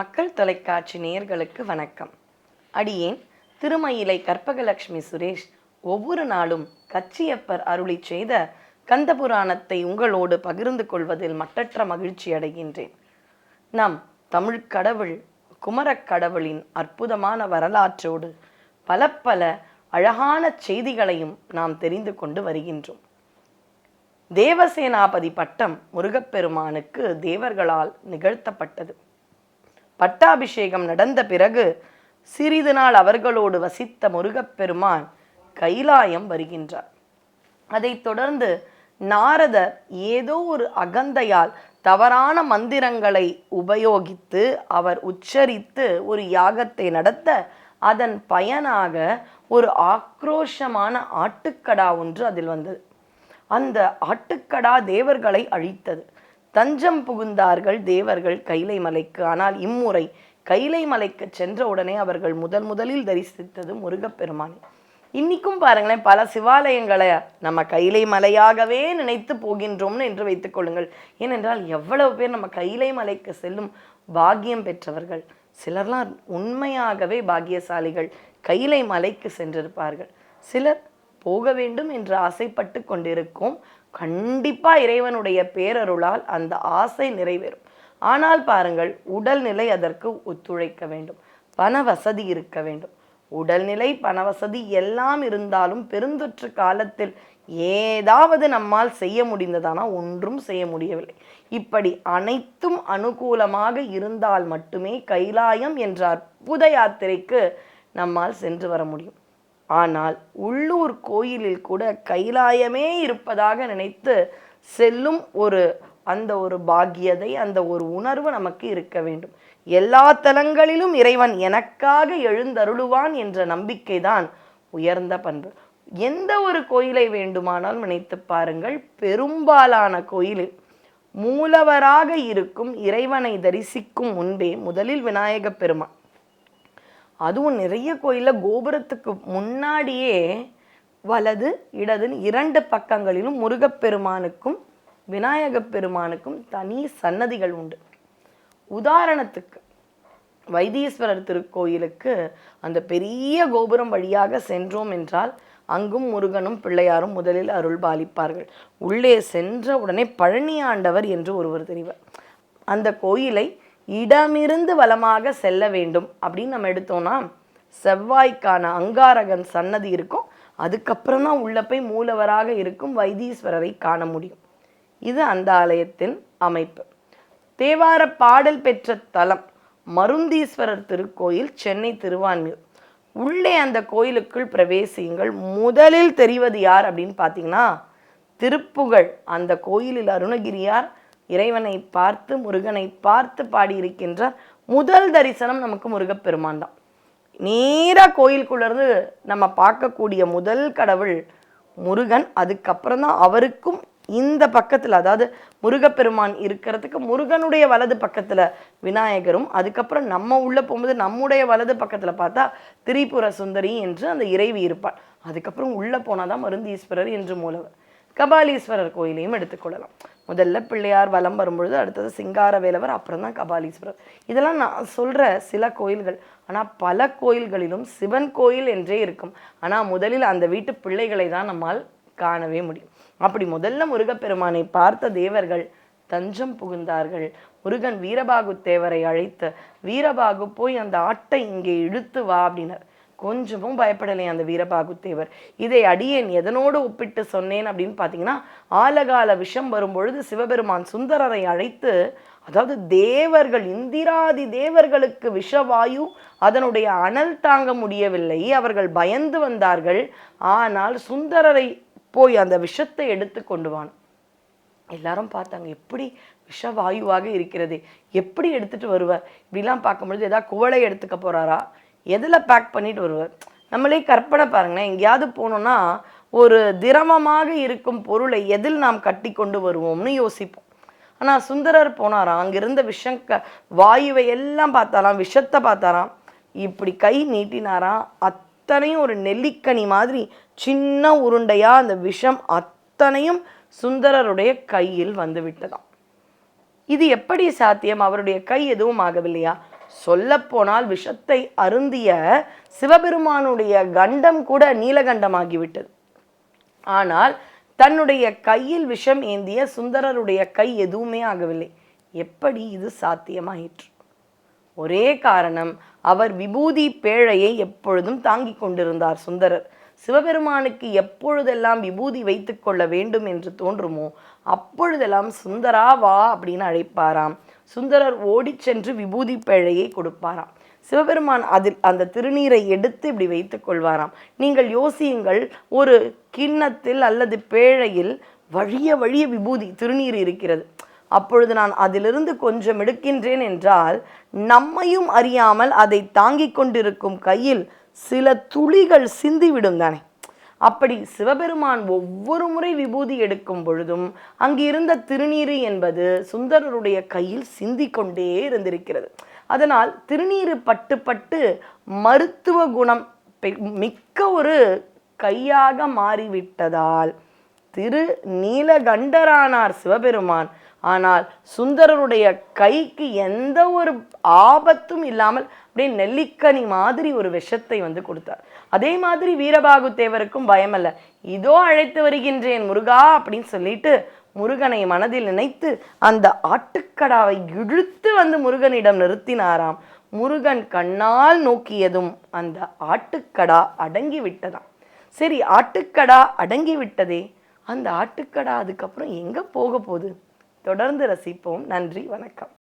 மக்கள் தொலைக்காட்சி நேயர்களுக்கு வணக்கம். அடியேன் திருமயிலை கற்பகலட்சுமி சுரேஷ். ஒவ்வொரு நாளும் கச்சியப்பர் அருளி செய்த கந்தபுராணத்தை உங்களோடு பகிர்ந்து கொள்வதில் மட்டற்ற மகிழ்ச்சி அடைகின்றேன். நம் தமிழ் கடவுள் குமரக் கடவுளின் அற்புதமான வரலாற்றோடு பல பல அழகான செய்திகளையும் நாம் தெரிந்து கொண்டு வருகின்றோம். தேவசேனாபதி பட்டம் முருகப்பெருமானுக்கு தேவர்களால் நிகழ்த்தப்பட்டது. பட்டாபிஷேகம் நடந்த பிறகு சிறிது நாள் அவர்களோடு வசித்த முருகப்பெருமான் கைலாயம் வருகின்றார். அதைத் தொடர்ந்து நாரதர் ஏதோ ஒரு அகந்தையால் தவறான மந்திரங்களை உபயோகித்து அவர் உச்சரித்து ஒரு யாகத்தை நடத்த அதன் பயனாக ஒரு ஆக்ரோஷமான ஆட்டுக்கடா ஒன்று அதில் வந்தது. அந்த ஆட்டுக்கடா தேவர்களை அழித்தது. தஞ்சம் புகுந்தார்கள் தேவர்கள் கைலை மலைக்கு. ஆனால் இம்முறை கைலை மலைக்கு சென்ற உடனே அவர்கள் முதல் முதலில் தரிசித்தது முருகப்பெருமானை. இன்னிக்கும் பாருங்களேன் பல சிவாலயங்களை நம்ம கைலை மலையாகவே நினைத்து போகின்றோம்னு என்று வைத்துக் கொள்ளுங்கள். ஏனென்றால் எவ்வளவு பேர் நம்ம கைலை மலைக்கு செல்லும் பாக்கியம் பெற்றவர்கள். சிலர்லாம் உண்மையாகவே பாக்கியசாலிகள் கைலை மலைக்கு சென்றிருப்பார்கள். சிலர் போக வேண்டும் என்று ஆசைப்பட்டு கொண்டிருக்கும் கண்டிப்பாக இறைவனுடைய பேரருளால் அந்த ஆசை நிறைவேறும். ஆனால் பாருங்கள் உடல்நிலை அதற்கு ஒத்துழைக்க வேண்டும். பண வசதி இருக்க வேண்டும். உடல்நிலை பணவசதி எல்லாம் இருந்தாலும் பெருந்தொற்று காலத்தில் ஏதாவது நம்மால் செய்ய முடிந்ததானா? ஒன்றும் செய்ய முடியவில்லை. இப்படி அனைத்தும் அனுகூலமாக இருந்தால் மட்டுமே கைலாயம் என்ற அற்புத யாத்திரைக்கு நம்மால் சென்று வர முடியும். ஆனால் உள்ளூர் கோயிலில் கூட கைலாயமே இருப்பதாக நினைத்து செல்லும் ஒரு அந்த ஒரு பாக்கியதை அந்த ஒரு உணர்வு நமக்கு இருக்க வேண்டும். எல்லா தலங்களிலும் இறைவன் எனக்காக எழுந்தருளுவான் என்ற நம்பிக்கைதான் உயர்ந்த பண்பு. எந்த ஒரு கோயிலை வேண்டுமானால் நினைத்து பாருங்கள் பெரும்பாலான கோயிலில் மூலவராக இருக்கும் இறைவனை தரிசிக்கும் முன்பே முதலில் விநாயக பெருமான். அதுவும் நிறைய கோயிலில் கோபுரத்துக்கு முன்னாடியே வலது இடதுன்னு இரண்டு பக்கங்களிலும் முருகப்பெருமானுக்கும் விநாயகப் பெருமானுக்கும் தனி சன்னதிகள் உண்டு. உதாரணத்துக்கு வைத்தீஸ்வரர் திருக்கோயிலுக்கு அந்த பெரிய கோபுரம் வழியாக சென்றோம் என்றால் அங்கும் முருகனும் பிள்ளையாரும் முதலில் அருள் பாலிப்பார்கள். உள்ளே சென்ற உடனே பழனி ஆண்டவர் என்று ஒருவர் தெரிவார். அந்த கோயிலை இடமிருந்து வளமாக செல்ல வேண்டும் அப்படின்னு நம்ம எடுத்தோம்னா செவ்வாய்க்கான அங்காரகன் சன்னதி இருக்கும். அதுக்கப்புறம் தான் உள்ள போய் மூலவராக இருக்கும் வைத்தீஸ்வரரை காண முடியும். இது அந்த ஆலயத்தின் அமைப்பு. தேவார பாடல் பெற்ற தலம் மருந்தீஸ்வரர் திருக்கோயில் சென்னை திருவான்மியூர். உள்ளே அந்த கோயிலுக்குள் பிரவேசியுங்கள். முதலில் தெரிவது யார் அப்படின்னு பார்த்தீங்கன்னா திருப்புகழ். அந்த கோயிலில் அருணகிரியார் இறைவனை பார்த்து முருகனை பார்த்து பாடியிருக்கின்றார். முதல் தரிசனம் நமக்கு முருகப்பெருமான் தான். நேராக கோயிலுக்குள்ளேருந்து நம்ம பார்க்கக்கூடிய முதல் கடவுள் முருகன். அதுக்கப்புறம் தான் அவருக்கும் இந்த பக்கத்தில் அதாவது முருகப்பெருமான் இருக்கிறதுக்கு முருகனுடைய வலது பக்கத்தில் விநாயகரும் அதுக்கப்புறம் நம்ம உள்ளே போகும்போது நம்முடைய வலது பக்கத்தில் பார்த்தா திரிபுர சுந்தரி என்று அந்த இறைவி இருப்பாள். அதுக்கப்புறம் உள்ளே போனால் தான் மருந்தீஸ்வரர் என்று மூலவர். கபாலீஸ்வரர் கோயிலையும் எடுத்துக்கொள்ளலாம் முதல்ல பிள்ளையார் வலம் வரும்பொழுது அடுத்தது சிங்கார வேலவர் அப்புறம் தான் கபாலீஸ்வரர். இதெல்லாம் நான் சொல்கிற சில கோயில்கள். ஆனால் பல கோயில்களிலும் சிவன் கோயில் என்றே இருக்கும். ஆனால் முதலில் அந்த வீட்டு பிள்ளைகளை தான் நம்மால் காணவே முடியும். அப்படி முதல்ல முருகப்பெருமானை பார்த்த தேவர்கள் தஞ்சம் புகுந்தார்கள். முருகன் வீரபாகு தேவரை அழைத்து வீரபாகு போய் அந்த ஆட்டை இங்கே இழுத்து வா அப்படின்னார். கொஞ்சமும் பயப்படலை அந்த வீரபாகுத்தேவர். இதை அடியேன் எதனோடு ஒப்பிட்டு சொன்னேன் அப்படின்னு பார்த்தீங்கன்னா ஆலகால விஷம் வரும்பொழுது சிவபெருமான் சுந்தரரை அழைத்து அதாவது தேவர்கள் இந்திராதி தேவர்களுக்கு விஷவாயு அதனுடைய அனல் தாங்க முடியவில்லை அவர்கள் பயந்து வந்தார்கள் ஆனால் சுந்தரரை போய் அந்த விஷத்தை எடுத்து கொண்டு வான். எல்லாரும் பார்த்தாங்க எப்படி விஷவாயுவாக இருக்கிறது? எப்படி எடுத்துட்டு வருவார்? இப்படிலாம் பார்க்கும்பொழுது ஏதாவது குவளை எடுத்துக்க போறாரா? எதில் பேக் பண்ணிட்டு வருவார்? நம்மளே கற்பனை பாருங்களேன் எங்கேயாவது போனோம்னா ஒரு திரவமாக இருக்கும் பொருளை எதில் நாம் கட்டி கொண்டு வருவோம்னு யோசிப்போம். ஆனால் சுந்தரர் போனாராம் அங்கிருந்த விஷம் க வாயுவை எல்லாம் பார்த்தாராம் விஷத்தை பார்த்தாராம். இப்படி கை நீட்டினாராம் அத்தனையும் ஒரு நெல்லிக்கனி மாதிரி சின்ன உருண்டையாக அந்த விஷம் அத்தனையும் சுந்தரருடைய கையில் வந்து விட்டதாம். இது எப்படி சாத்தியம்? அவருடைய கை எதுவும் ஆகவில்லையா? சொல்லப்போனால் விஷத்தை அருந்திய சிவபெருமானுடைய கண்டம் கூட நீலகண்டமாகிவிட்டது. ஆனால் தன்னுடைய கையில் விஷம் ஏந்திய சுந்தரருடைய கை எதுவுமே ஆகவில்லை. எப்படி இது சாத்தியமாயிற்று? ஒரே காரணம் அவர் விபூதி பேழையை எப்பொழுதும் தாங்கிக் கொண்டிருந்தார் சுந்தரர். சிவபெருமானுக்கு எப்பொழுதெல்லாம் விபூதி வைத்துக்கொள்ள வேண்டும் என்று தோன்றுமோ அப்பொழுதெல்லாம் சுந்தரா வா அப்படின்னு அழைப்பாராம். சுந்தரர் ஓடிச் சென்று விபூதி பேழையை கொடுப்பாராம். சிவபெருமான் அதில் அந்த திருநீரை எடுத்து இப்படி வைத்துக் கொள்வாராம். நீங்கள் யோசியுங்கள் ஒரு கிண்ணத்தில் அல்லது பேழையில் வழிய வழிய விபூதி திருநீர் இருக்கிறது. அப்பொழுது நான் அதிலிருந்து கொஞ்சம் எடுக்கின்றேன் என்றால் நம்மையும் அறியாமல் அதை தாங்கிக் கொண்டிருக்கும் கையில் சில துளிகள் சிந்திவிடும் தானே. அப்படி சிவபெருமான் ஒவ்வொரு முறை விபூதி எடுக்கும் பொழுதும் அங்கிருந்த திருநீரு திருநீறு என்பது சுந்தரருடைய கையில் சிந்திக் கொண்டே இருந்திருக்கிறது. அதனால் திருநீறு பட்டு பட்டு மருத்துவ குணம் பெ- மிக்க ஒரு கையாக மாறிவிட்டதால் திரு நீலகண்டரானார் சிவபெருமான் ஆனால் சுந்தரருடைய கைக்கு எந்த ஒரு ஆபத்தும் இல்லாமல் அப்படியே நெல்லிக்கனி மாதிரி ஒரு விஷத்தை வந்து கொடுத்தார். அதே மாதிரி வீரபாகு தேவருக்கும் பயமல்ல. இதோ அழைத்து வருகின்றேன் முருகா அப்படின்னு சொல்லிட்டு முருகனை மனதில் நினைத்து அந்த ஆட்டுக்கடாவை இழுத்து வந்து முருகனிடம் நிறுத்தினாராம். முருகன் கண்ணால் நோக்கியதும் அந்த ஆட்டுக்கடா அடங்கி விட்டதாம். சரி ஆட்டுக்கடா அடங்கி விட்டதே. அந்த ஆட்டுக்கடா அதுக்கப்புறம் எங்க போக போகுது? தொடர்ந்து ரசிப்போம். நன்றி வணக்கம்.